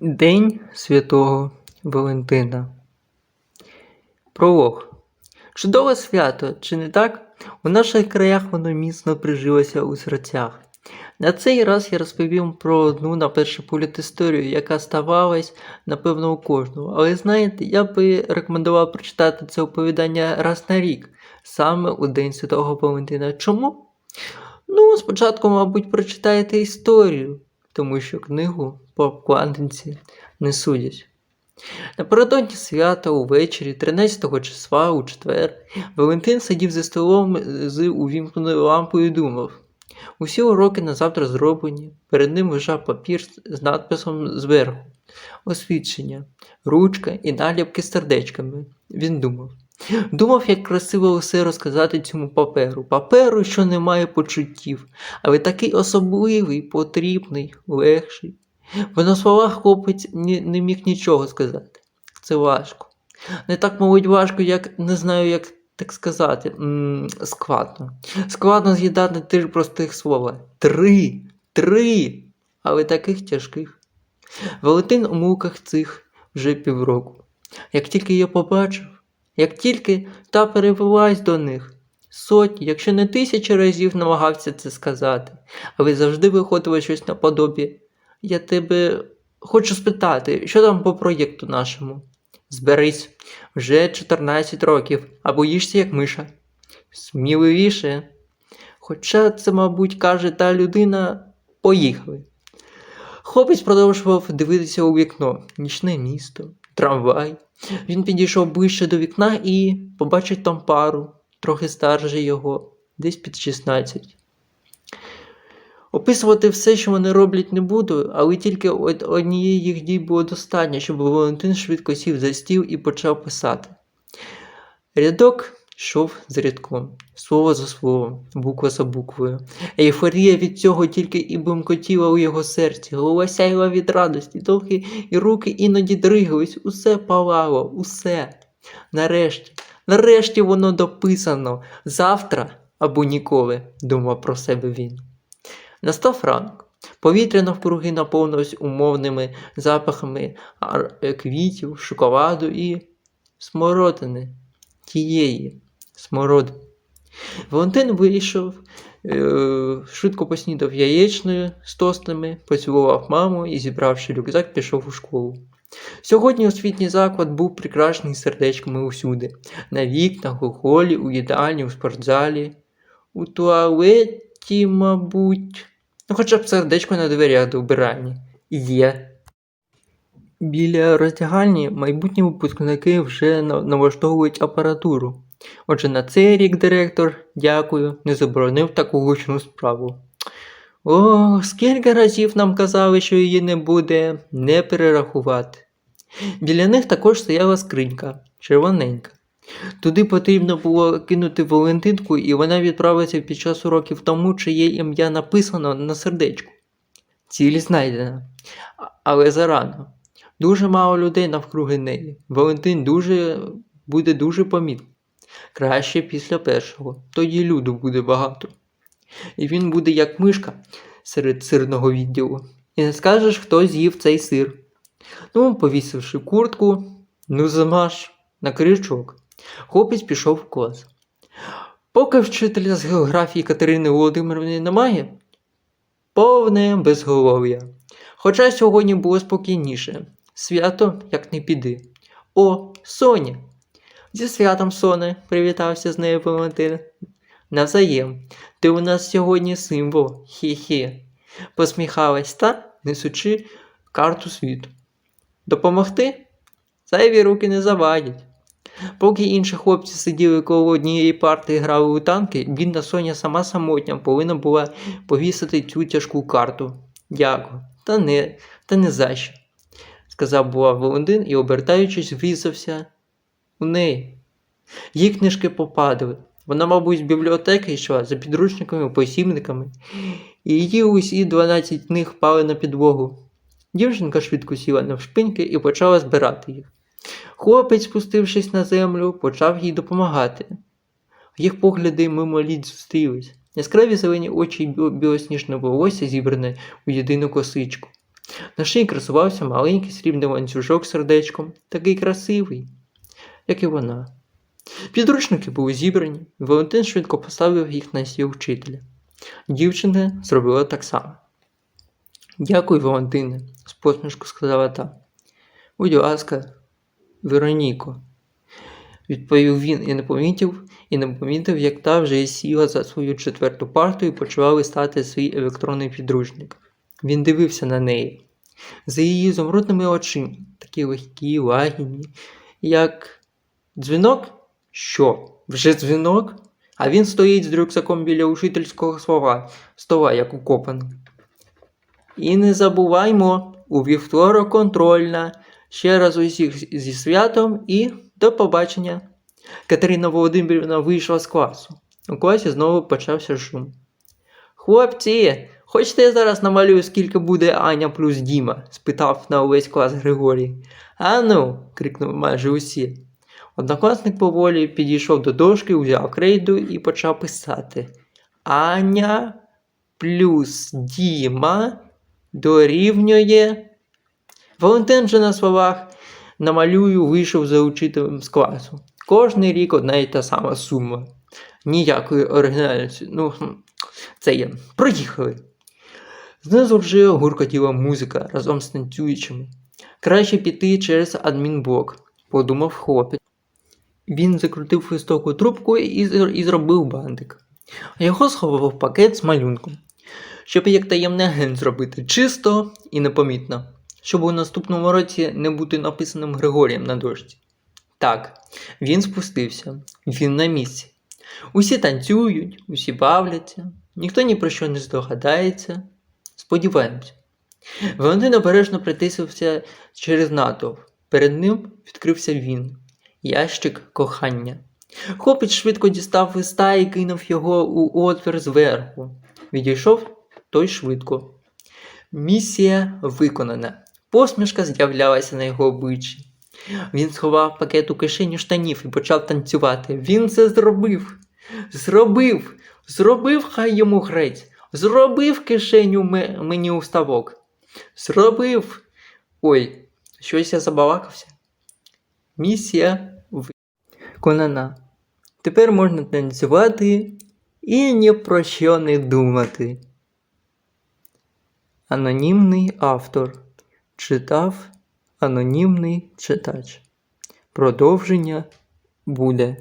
День Святого Валентина. Пролог. Чудове свято, чи не так? У наших краях воно міцно прижилося у серцях. На цей раз я розповім про одну на перший погляд історію, яка ставалась, напевно, у кожного. Але знаєте, я би рекомендував прочитати це оповідання раз на рік, саме у День Святого Валентина. Чому? Ну, спочатку, мабуть, прочитаєте історію, тому що книгу по обкладинці не судять. Напередодні свята увечері, 13 числа, у четвер, Валентин сидів за столом з увімкненою лампою і думав. Усі уроки на завтра зроблені, перед ним лежав папір з надписом зверху, освідчення, ручка і наліпки з сердечками. Він думав. Думав, як красиво все розказати цьому паперу. Паперу, що не має почуттів, але такий особливий, потрібний, легший. Бо на словах хлопець ні, не міг нічого сказати. Це важко. Не так, мабуть, важко, як не знаю, як так сказати. м складно. Складно з'їдати три простих слова. Три. Три. Але таких тяжких. Валентин у муках цих вже півроку. Як тільки я побачив, як тільки та перевелась до них, сотні, якщо не тисячі разів намагався це сказати, але завжди виходило щось наподобі. Я тебе хочу спитати, що там по проєкту нашому? Зберись, вже 14 років, а боїшся як миша. Сміливіше. Хоча це, мабуть, каже та людина, поїхали. Хлопець продовжував дивитися у вікно, нічне місто, трамвай. Він підійшов ближче до вікна і побачив там пару, трохи старше його, десь під 16. Описувати все, що вони роблять, не буду, але тільки однієї їх дій було достатньо, щоб Валентин швидко сів за стіл і почав писати. Рядок йшов за рядком, слово за словом, буква за буквою. Ейфорія від цього тільки і бумкотіла у його серці, голова сяйла від радості, трохи і руки іноді дригались, усе палало, усе. Нарешті, нарешті воно дописано. Завтра або ніколи, думав про себе він. Настав ранок. Повітря навкруги наповнилось умовними запахами е, квітів, шоколаду і смородини. Тієї смородини. Валентин вийшов, е, швидко поснідав яєчною з тостами, поцілував маму і, зібравши рюкзак, пішов у школу. Сьогодні освітній заклад був прикрашений сердечками усюди: на вікнах, у холі, у їдальні, у спортзалі, у туалеті, мабуть. Ну, хоча б сердечко на дверях до вбиральні. Є. Біля роздягальні майбутні випускники вже налаштовують апаратуру. Отже, на цей рік директор, дякую, не заборонив таку гучну справу. О, скільки разів нам казали, що її не буде, не перерахувати. Біля них також стояла скринька, червоненька. Туди потрібно було кинути Валентинку, і вона відправиться під час уроків тому, чиє ім'я написано на сердечку. Ціль знайдена. Але зарано. Дуже мало людей навкруги неї. Валентин дуже буде дуже помітний. Краще після першого. Тоді люду буде багато. І він буде як мишка серед сирного відділу. І не скажеш, хто з'їв цей сир. Ну, повісивши куртку, ну замаш на крючок. Хлопець пішов в клас. Поки вчителя з географії Катерини Володимирівни немає, повне безголов'я. Хоча сьогодні було спокійніше. Свято як не піди. О, Соня! Зі святом, Соне, привітався з нею Валентин. Навзаєм, ти у нас сьогодні символ, хі-хі. Посміхалась та, несучи карту світу. Допомогти? Зайві руки не завадять. Поки інші хлопці сиділи коло однієї парти і грали у танки, бідна Соня сама самотня повинна була повісити цю тяжку карту. Дякую. Та не, та не за що, сказав була Валентин і, обертаючись, врізався у неї. Її книжки попадали. Вона, мабуть, з бібліотеки йшла за підручниками, посібниками, і її усі 12 книг впали на підлогу. Дівчинка швидко сіла навшпиньки і почала збирати їх. Хлопець, спустившись на землю, почав їй допомагати. Їх погляди мимоліт зустрілись. Яскраві зелені очі і бі- білосніжне волосся зібране у єдину косичку. На шиї красувався маленький срібний ланцюжок сердечком, такий красивий, як і вона. Підручники були зібрані, і Валентин швидко поставив їх на стіл вчителя. Дівчина зробила так само. Дякую, Валентине, з посмішкою сказала та. Будь ласка, Вероніко, відповів він і не помітив, і не помітив, як та вже сіла за свою четверту парту і почала листати свій електронний підручник. Він дивився на неї. За її зумрудними очима, такі легкі, лагідні, як дзвінок? Що? Вже дзвінок? А він стоїть з рюкзаком біля учительського слова, стола, як укопаний. І не забуваймо, у вівторок контрольна. Ще раз усіх зі святом і до побачення. Катерина Володимирівна вийшла з класу. У класі знову почався шум. Хлопці, хочете я зараз намалюю, скільки буде Аня плюс Діма? спитав на увесь клас Григорій. Ану. крикнули майже усі. Однокласник поволі підійшов до дошки, узяв крейду і почав писати. Аня плюс Діма дорівнює. Валентин же на словах намалюю вийшов за учителем з класу. Кожний рік одна і та сама сума. Ніякої оригінальності. Ну, це є. Проїхали. Знизу вже гуркотіла музика разом з танцюючими. Краще піти через адмінблок, подумав хлопець. Він закрутив листок трубку і, і зробив бантик. Його сховав пакет з малюнком, щоб як таємний агент зробити чисто і непомітно, щоб у наступному році не бути написаним Григорієм на дошці. Так, він спустився, він на місці. Усі танцюють, усі бавляться, ніхто ні про що не здогадається. Сподіваємося. Валентин обережно притиснувся через натовп. Перед ним відкрився він, ящик кохання. Хлопець швидко дістав листа і кинув його у отвір зверху. Відійшов той швидко. Місія виконана. Посмішка з'являлася на його обличчі. Він сховав пакет у кишеню штанів і почав танцювати. Він це зробив. Зробив. Зробив, хай йому грець. Зробив кишеню ме- мені у ставок. Зробив. Ой, щось я забалакався. Місія виконана. Тепер можна танцювати і ні про що не думати. Анонімний автор читав анонімний читач. Продовження буде.